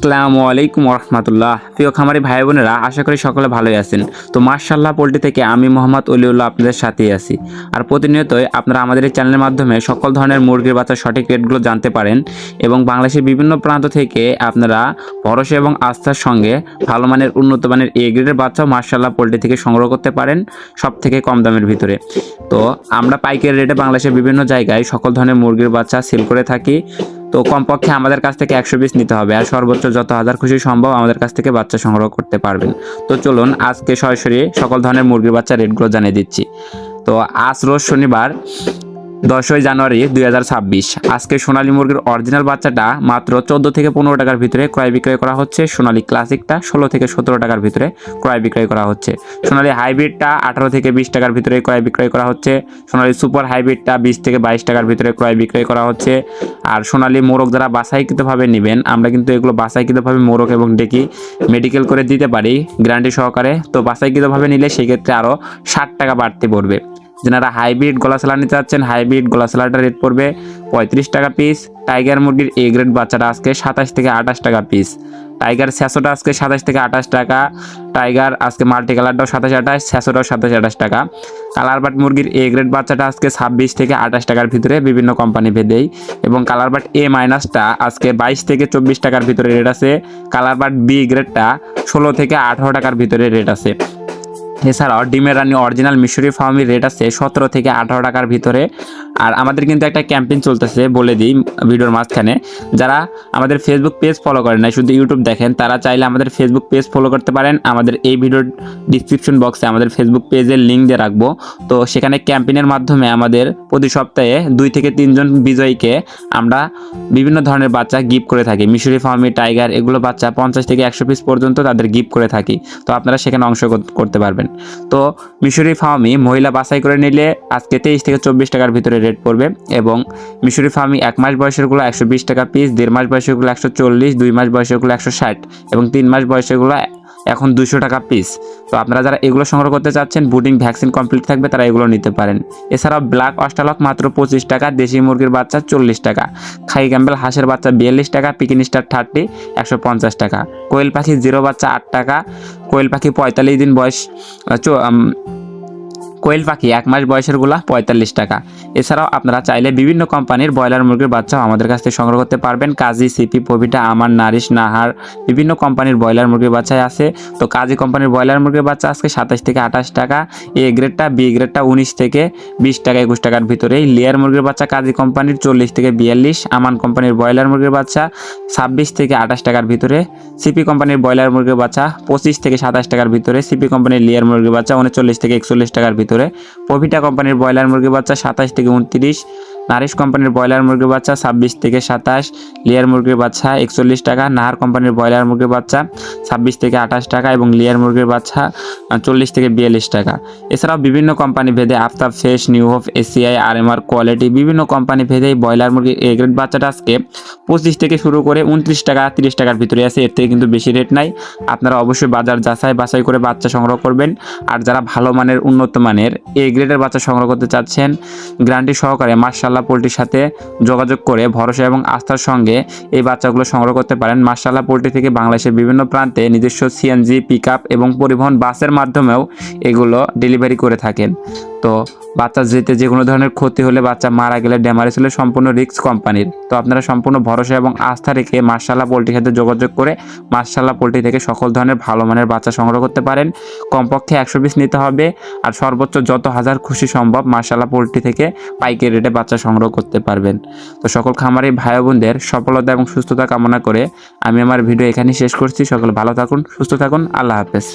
আসসালামু আলাইকুম রহমতুল্লাহ প্রিয় খামারি ভাই বোনেরা, আশা করি সকলে ভালোই আছেন। তো মার্শাল্লাহ পোল্ট্রি থেকে আমি মোহাম্মদ অলিউল্লাহ আপনাদের সাথেই আছি। আর প্রতিনিয়তই আপনারা আমাদের এই চ্যানেলের মাধ্যমে সকল ধরনের মুরগির বাচ্চার সঠিক রেটগুলো জানতে পারেন এবং বাংলাদেশের বিভিন্ন প্রান্ত থেকে আপনারা ভরসা এবং আস্থার সঙ্গে ভালো মানের, উন্নত মানের এ গ্রেডের বাচ্চাও মার্শাল্লাহ পোল্ট্রি থেকে সংগ্রহ করতে পারেন সব থেকে কম দামের ভিতরে। তো আমরা পাইকারি রেটে বাংলাদেশের বিভিন্ন জায়গায় সকল ধরনের মুরগির বাচ্চা সেল করে থাকি। তো কমপক্ষে আমাদের কাছ থেকে একশো পিস নিতে হবে আর সর্বোচ্চ যত হাজার খুশি সম্ভব আমাদের কাছ থেকে বাচ্চা সংগ্রহ করতে পারবেন। তো চলুন আজকে সরাসরি সকল ধরনের মুরগির বাচ্চা রেটগুলো জানিয়ে দিচ্ছি। তো আজ রোজ শনিবার দশই জানুয়ারি দুই হাজার ছাব্বিশ। আজকে সোনালী মুরগির অরিজিনাল বাচ্চাটা মাত্র চোদ্দ থেকে পনেরো টাকার ভিতরে ক্রয় বিক্রয় করা হচ্ছে। সোনালী ক্লাসিকটা ষোলো থেকে সতেরো টাকার ভিতরে ক্রয় বিক্রয় করা হচ্ছে। সোনালী হাইব্রিডটা আঠারো থেকে বিশ টাকার ভিতরে ক্রয় বিক্রয় করা হচ্ছে। সোনালী সুপার হাইব্রিডটা বিশ থেকে বাইশ টাকার ভিতরে ক্রয় বিক্রয় করা হচ্ছে। আর সোনালী মোরগ যারা বাসাইকৃতভাবে নেবেন, আমরা কিন্তু এগুলো বাসাইকৃতভাবে মোরগ এবং ডেকি মেডিকেল করে দিতে পারি গ্যারান্টি সহকারে। তো বাসাইকৃতভাবে নিলে সেক্ষেত্রে আরও ষাট টাকা বাড়তে পড়বে। যারা হাইব্রিড গলা সালা নিতে চাচ্ছেন, হাইব্রিড গলা সালাটার রেট পড়বে পঁয়ত্রিশ টাকা পিস টাইগার মুরগির এ গ্রেড বাচ্চাটা আজকে সাতাশ থেকে আঠাশ টাকা পিস টাইগার স্যাসোটা আজকে সাতাশ থেকে আঠাশ টাকা। টাইগার আজকে মাল্টি কালারটাও সাতাশ আঠাশ, স্যাসোটাও সাতাশ আঠাশ টাকা। কালার বাট মুরগির এ গ্রেড বাচ্চাটা আজকে ছাব্বিশ থেকে আঠাশ টাকার ভিতরে বিভিন্ন কোম্পানি ভেদেই। এবং কালার বাট এ মাইনাসটা আজকে বাইশ থেকে চব্বিশ টাকার ভিতরে রেট আছে। কালার বাট বি গ্রেডটা ষোলো থেকে আঠারো টাকার ভিতরে রেট আছে। এছাড়াও ডিমের রানি অরিজিনাল মিশরি ফার্মের রেট আছে সতেরো থেকে আঠারো টাকার ভিতরে। আর আমাদের কিন্তু একটা ক্যাম্পেইন চলতেছে বলে দিই ভিডিওর মাঝখানে। যারা আমাদের ফেসবুক পেজ ফলো করেন না শুধু ইউটিউব দেখেন, তারা চাইলে আমাদের ফেসবুক পেজ ফলো করতে পারেন। আমাদের এই ভিডিওর ডিসক্রিপশন বক্সে আমাদের ফেসবুক পেজের লিঙ্ক দিয়ে রাখব। তো সেখানে ক্যাম্পেইনের মাধ্যমে আমাদের প্রতি সপ্তাহে দুই থেকে তিনজন বিজয়ীকে আমরা বিভিন্ন ধরনের বাচ্চা গিফট করে থাকি। মিশরি ফার্মি, টাইগার, এগুলো বাচ্চা পঞ্চাশ থেকে একশো পিস পর্যন্ত তাদের গিফট করে থাকি। তো আপনারা সেখানে অংশ করতে পারবেন। তো মিশরি ফার্মি মহিলা বাছাই করে নিলে আজকে তেইশ থেকে চব্বিশ টাকার ভিতরে রেট পড়বে এবং মিশরি ফার্মি এক মাস বয়সেরগুলো একশো বিশ টাকা পিস দেড় মাস বয়সেরগুলো একশো চল্লিশ, দুই মাস বয়সেরগুলো একশো ষাট এবং তিন মাস বয়সেরগুলো এখন দুশো টাকা পিস তো আপনারা যারা এগুলো সংগ্রহ করতে চাচ্ছেন বুডিং ভ্যাকসিন কমপ্লিট থাকবে, তারা এগুলো নিতে পারেন। এছাড়াও ব্ল্যাক অস্টালক মাত্র পঁচিশ টাকা, দেশি মুরগির বাচ্চা চল্লিশ টাকা। খাই ক্যাম্বেল হাঁসের বাচ্চা বিয়াল্লিশ টাকা পিকিন স্টার থার্টি একশো পঞ্চাশ টাকা। কোয়েল পাখি জিরো বাচ্চা আট টাকা, কোয়েল পাখি পঁয়তাল্লিশ দিন বয়স কোয়েল পাখি এক মাস বয়সেরগুলা পঁয়তাল্লিশ টাকা। এছাড়াও আপনারা চাইলে বিভিন্ন কোম্পানির ব্রয়লার মুরগির বাচ্চাও আমাদের কাছ থেকে সংগ্রহ করতে পারবেন। কাজী সিপি পবিটা আমার নারিশ, নাহার, বিভিন্ন কোম্পানির ব্রয়লার মুরগির বাচ্চাই আছে। তো কাজী কোম্পানির ব্রয়লার মুরগির বাচ্চা আজকে সাতাশ থেকে আঠাশ টাকা, এ গ্রেডটা, বি গ্রেডটা উনিশ থেকে বিশ টাকা, একুশ টাকার ভিতরেই। লেয়ার মুরগির বাচ্চা কাজী কোম্পানির চল্লিশ থেকে বিয়াল্লিশ, আমান কোম্পানির ব্রয়লার মুরগির বাচ্চা ছাব্বিশ থেকে আঠাশ টাকার ভিতরে। সিপি কোম্পানির ব্রয়লার মুরগির বাচ্চা পঁচিশ থেকে সাতাশ টাকার ভিতরে। সিপি কোম্পানির লেয়ার মুরগির বাচ্চা উনচল্লিশ থেকে একচল্লিশ টাকার ভিতরে। পভিটা কোম্পানির ব্রয়লার মুরগি বাচ্চা সাতাশ থেকে উনত্রিশ। নারিশ কোম্পানির ব্রয়লার মুরগির বাচ্চা ছাব্বিশ থেকে সাতাশ, লেয়ার মুরগির বাচ্চা একচল্লিশ টাকা, নাহার কোম্পানির ব্রয়লার মুরগির বাচ্চা ছাব্বিশ থেকে আঠাশ টাকা এবং লেয়ার মুরগির বাচ্চা চল্লিশ থেকে বিয়াল্লিশ টাকা। এছাড়াও বিভিন্ন কোম্পানি ভেদে Aftab fresh, new hope, ACI আর এম আর কোয়ালিটি বিভিন্ন কোম্পানি ভেদে ব্রয়লার মুরগির এ গ্রেড বাচ্চাটা আজকে পঁচিশ থেকে শুরু করে উনত্রিশ টাকা, তিরিশ টাকার ভিতরে আছে। এর থেকে কিন্তু বেশি রেট নাই। আপনারা অবশ্যই বাজার যাচাই বাছাই করে বাচ্চা সংগ্রহ করবেন। আর যারা ভালো মানের, উন্নত মানের এ গ্রেডের বাচ্চা সংগ্রহ করতে চাচ্ছেন, গ্যারান্টি সহকারে মার্শাল্লাহ পোলট্রির সাথে যোগাযোগ করে ভরসা এবং আস্থার সঙ্গে এই বাচ্চাগুলো সংগ্রহ করতে পারেন। মার্শাল্লাহ পোলট্রি থেকে বাংলাদেশের বিভিন্ন প্রান্তে নিজস্ব সিএনজি পিক এবং পরিবহন বাসের মাধ্যমেও এগুলো ডেলিভারি করে থাকেন। তো বাচ্চা যেতে যে কোনো ধরনের ক্ষতি হলে বাচ্চা মারা গেলে ড্যামারেজ হলে সম্পূর্ণ রিস্ক কোম্পানির তো আপনারা সম্পূর্ণ ভরসা এবং আস্থা রেখে মার্শাল্লাহ পোলট্রির সাথে যোগাযোগ করে মার্শাল্লাহ পোলট্রি থেকে সকল ধরনের ভালো মানের বাচ্চা সংগ্রহ করতে পারেন। কমপক্ষে একশো পিস নিতে হবে। আর সর্বোচ্চ যত হাজার খুশি সম্ভব মার্শাল্লাহ পোলট্রি থেকে পাইকারি রেটে বাচ্চা সংগ্রহ করতে পারবেন। তো সকল খামারি ভাই বোনদের সফলতা এবং সুস্থতা কামনা করে আমি আমার ভিডিও এখানেই শেষ করছি। সকল ভালো থাকুন, সুস্থ থাকুন। আল্লাহ হাফেজ।